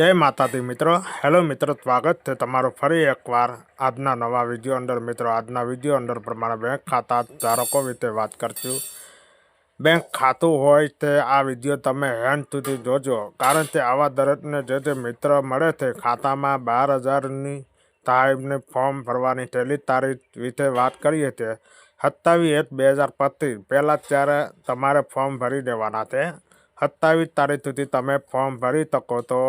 જય માતાજી મિત્રો. હેલો મિત્રો, સ્વાગત છે તમારું ફરી એકવાર આજના નવા વીડિયો અંદર. મિત્રો, આજના વીડિયો અંદર પ્રમાણે બેંક ખાતા ધારકો વિશે વાત કરશું. બેંક ખાતું હોય તે આ વીડિયો તમે હેન્ડ સુધી જોજો, કારણ કે આવા દરેકને જે જે મિત્ર મળે છે ખાતામાં બાર હજારની સાહેબને ફોર્મ ભરવાની છેલ્લી તારીખ વિશે વાત કરીએ છીએ સત્તાવીસ એક બે હજાર પચીસ. પહેલાં ત્યારે તમારે ફોર્મ ભરી દેવાના છે. સત્તાવીસ તારીખ સુધી તમે ફોર્મ ભરી શકો તો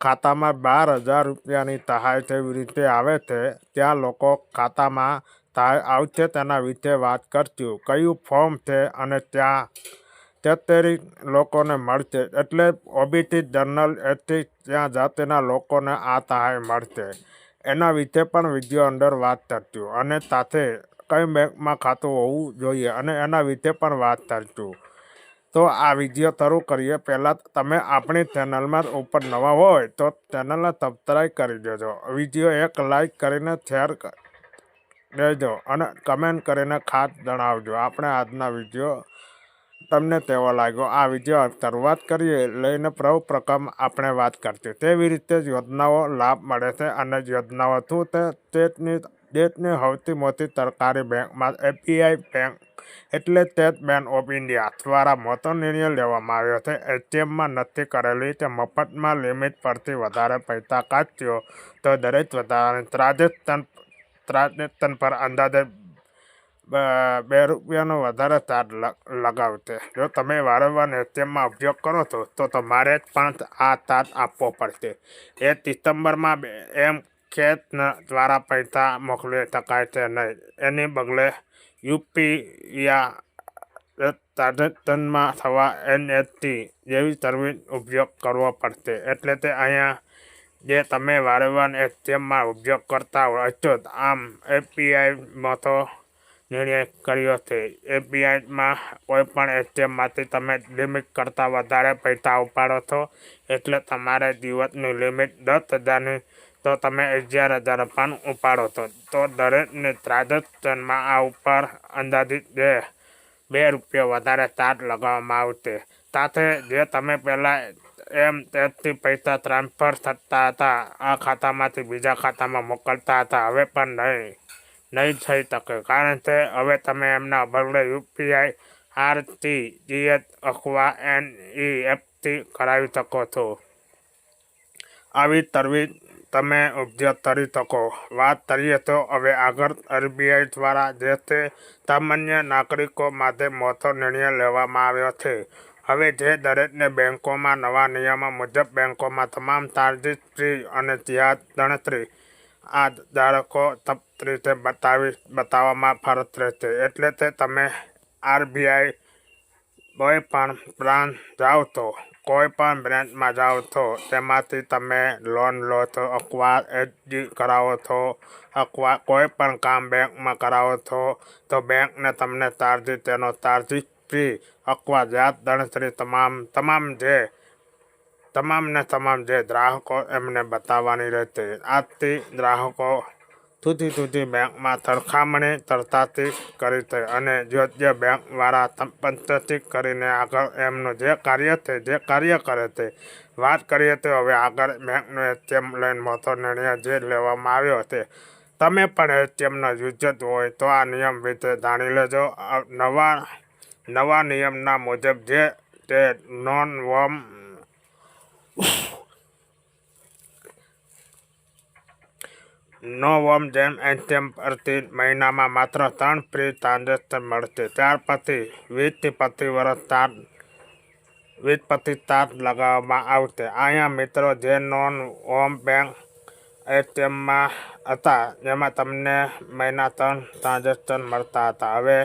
ખાતામાં બાર હજાર રૂપિયાની સહાય કેવી રીતે આવે છે, ત્યાં લોકો ખાતામાં સહાય આવશે તેના વિશે વાત કરશું. કયું ફોર્મ છે અને ત્યાં તેત્તેરી લોકોને મળશે? એટલે ઓબીસી જનરલ એસટી ત્યાં જાતિના લોકોને આ સહાય મળશે. એના વિશે પણ વીડિયો અંદર વાત કરશું. અને સાથે કઈ બેંકમાં ખાતું હોવું જોઈએ અને એના વિશે પણ વાત કરશું. તો આ વીડિયો શરૂ કરીએ. પહેલાં તમે આપણી ચેનલમાં ઉપર નવા હોય તો ચેનલને સબસ્ક્રાઈબ કરી દેજો. વીડિયો એક લાઈક કરીને શેર દેજો અને કમેન્ટ કરીને ખાસ જણાવજો. આપણે આજના વીડિયો તમને તેવો લાગ્યો? આ વીડિયો શરૂઆત કરીએ લઈને પ્રભુ પ્રકમ આપણે વાત કરતી તેવી રીતે યોજનાઓ લાભ મળે છે અને યોજનાઓ શું છે? સ્ટેટની દેશની સૌથી મોટી સરકારી બેંકમાં એપીઆઈ બેંક એટલે સ્ટેટ બેંક ઓફ ઇન્ડિયા દ્વારા મોટો નિર્ણય લેવામાં આવ્યો છે. એટીએમમાં નથી કરેલી કે મફતમાં લિમિટ પરથી વધારે પૈસા કાઢ્યો તો દરેક વધારાની ટ્રાન્ઝેક્શન ટ્રાન્ઝેક્શન પર અંદાજે બે રૂપિયાનો વધારે ચાર્જ લગાવશે. જો તમે વારંવાર એટીએમમાં ઉપયોગ કરો છો તો તમારે પણ આ ચાર્જ આપવો પડશે. એ ડિસેમ્બરમાં એમ ખેત દ્વારા પૈસા મોકલી શકાય છે નહીં. એની બદલે યુપીયા તાજેતરમાં થવા એનએચટી જેવી સર્વિસ ઉપયોગ કરવો પડશે. એટલે તે અહીંયા જે તમે વારંવાર એટીએમમાં ઉપયોગ કરતા હોય છો, આમ એપીઆઈમાં તો નિર્ણય કર્યો છે. એપીઆઈમાં કોઈ પણ એટીએમમાંથી તમે લિમિટ કરતાં વધારે પૈસા ઉપાડો છો, એટલે તમારે દિવસની લિમિટ દસ હજારની તો તમે અગિયાર હજાર પણ ઉપાડો છો. તો દરેકની ટ્રાન્ઝેક્શનમાં આ ઉપર અંદાજિત બે બે રૂપિયા વધારે ચાર્જ લગાવવામાં આવશે. સાથે જે તમે પહેલાં એમ તેથી પૈસા ટ્રાન્સફર થતા હતા, આ ખાતામાંથી બીજા ખાતામાં મોકલતા હતા, હવે પણ નહીં. નહીં થઈ શકે. કારણ કે હવે તમે એમના બદલે યુપીઆઈ આરટી જીએચ અથવા એનઈએફટી કરાવી શકો છો. આવી તરવી તમે ઉપયોગ કરી શકો. વાત કરીએ તો હવે આગળ આરબીઆઈ દ્વારા જે તે સામાન્ય નાગરિકો માટે મોટો નિર્ણય લેવામાં આવ્યો છે. હવે જે દરેકને બેંકોમાં નવા નિયમો મુજબ બેંકોમાં તમામ ચાર્જિસ ફ્રી અને વ્યાજ ગણતરી આ ધારકો તપ્ત રીતે બતાવી, બતાવવામાં ફરજ રહેશે. એટલે તે તમે આરબીઆઈ કોઈ પણ બ્રાન્ચ જાઓ તો, કોઈ પણ બ્રાન્ચમાં જાઓ છો તેમાંથી તમે લોન લો છો અથવા એચડી કરાવો છો અથવા કોઈ પણ કામ બેંકમાં કરાવો છો તો બેંકને તમને તારજી, તેનો તારજી ફી, અથવા વ્યાજ ગણતરી તમામ તમામ જે, તમામને તમામ જે ગ્રાહકો એમને બતાવવાની રહેશે. આજથી ગ્રાહકો સુધી જુદી બેંકમાં સરખામણી તરતાથી કરી છે અને યોગ્ય બેંકવાળા પંચથી કરીને આગળ એમનું જે કાર્ય છે, જે કાર્ય કરે છે, વાત કરીએ તો હવે આગળ બેંકનો એટીએમ લઈને મોટો નિર્ણય જે લેવામાં આવ્યો છે. તમે પણ એટીએમનો યુઝ હોય તો આ નિયમ વિશે જાણી લેજો. નવા નવા નિયમના મુજબ જે તે નોન વોમ નો વોમ જેમ એટીએમ પરથી મહિનામાં માત્ર ત્રણ ફ્રી ટ્રાન્ઝેક્શન મળશે. ત્યાર પછી વીજથી પચીસ વર્ષ ચાર્જ વીસ તાર લગાવવામાં આવશે. અહીંયા મિત્રો જે નોન હોમ બેંક એટીએમમાં હતા, જેમાં તમને મહિના ત્રણ ટ્રાન્ઝેક્શન મળતા હતા. હવે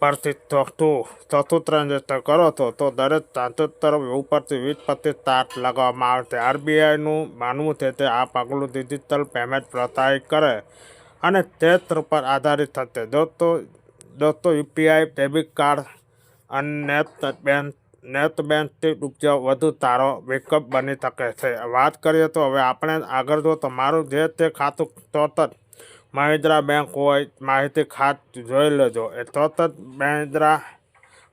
પરથી ચોથું ચોથું ટ્રાન્ઝેક્શન કરો છો તો દરેક ટ્રાન્ઝેક્ટર ઉપરથી વીસ પચીસ ચાર્જ લગાવવામાં આવશે. આરબીઆઈનું માનવું છે કે આ પગલું ડિજિટલ પેમેન્ટ પ્રોત્સાહિત કરે અને ક્ષેત્ર પર આધારિત થશે. દોસ્તો દોસ્તો, યુપીઆઈ ડેબિટ કાર્ડ અને નેટ બેંક, નેટ બેંકથી ઉપજો વધુ સારો વિકલ્પ બની શકે છે. વાત કરીએ તો હવે આપણે આગળ જો તમારું જે તે ખાતું તરત મહિન્દ્રા બેંક હોય, માહિતી ખાત જોઈ લેજો. એ તરત જ મહિન્દ્રા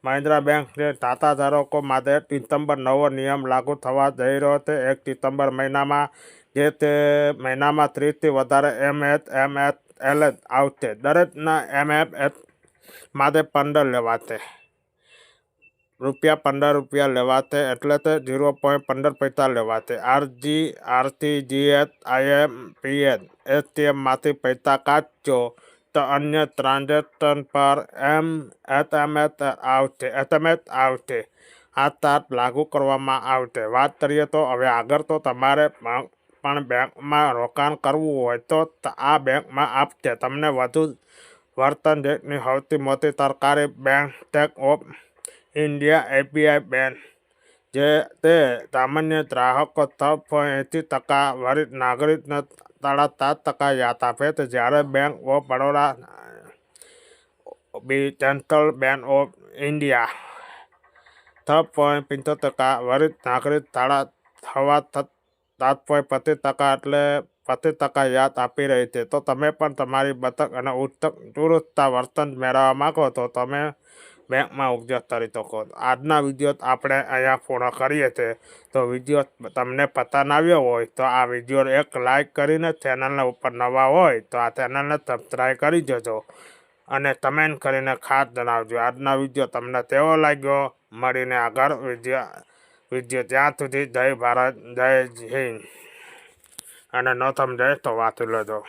મહિન્દ્રા બેંકની ખાતાધારકો માટે ડિસેમ્બર નવો નિયમ લાગુ થવા જઈ રહ્યો છે. એક ડિસેમ્બર મહિનામાં જે તે મહિનામાં ત્રીસથી વધારે એમએચ એમએચ એલ આવશે. દરેકના એમએફ માટે પંદર લેવાશે. રૂપિયા પંદર રૂપિયા લેવાતે એટલે તે ઝીરો પોઈન્ટ પંદર પૈસા લેવાતે. આરજી આરટીજીએચ આઈએમપીએચ એટીએમમાંથી પૈસા કાઢજો તો અન્ય ટ્રાન્ઝેક્શન પર એમ એસએમએસ આવશે એસએમએસ આવશે. આ ચાર્જ લાગુ કરવામાં આવશે. વાત કરીએ તો હવે આગળ તો તમારે પણ બેંકમાં રોકાણ કરવું હોય તો આ બેંકમાં આપશે તમને વધુ વર્તન જેટની સૌથી મોટી સરકારી બેંક, ટેક ઓફ ઇન્ડિયા એપીઆઈ બેન જે તે સામાન્ય ગ્રાહકો પોઈન્ટ એંસી ટકા વરિષ્ઠ નાગરિકને સાડા સાત ટકા યાદ આપે છે. જ્યારે Bank of Baroda Central Bank of India છ પોઈન્ટ પંચોતેર ટકા, વરિષ્ઠ નાગરિક સાડા થવા સાત પોઈન્ટ પચીસ ટકા એટલે પચીસ ટકા યાદ આપી રહી છે. તો તમે પણ તમારી બતક અને ઉત્તક દુરુસ્તતા વર્તન મેળવવા માગો તો તમે બેંકમાં ઉપયોગ કરી શકો. આજના વીડિયો આપણે અહીંયા પૂર્ણ કરીએ છીએ. તો વીડિયો તમને પસંદ આવ્યો હોય તો આ વીડિયો એક લાઈક કરીને ચેનલને ઉપર નવા હોય તો આ ચેનલને સબસ્ક્રાઈબ કરી દેજો. અને કમેન્ટ કરીને ખાસ જણાવજો. આજના વીડિયો તમને કેવો લાગ્યો? મળીને આગળ વીડિયો વીડિયો ત્યાં સુધી જય ભારત, જય હિન્દ. અને ન સમજાય તો વાંચી લેજો.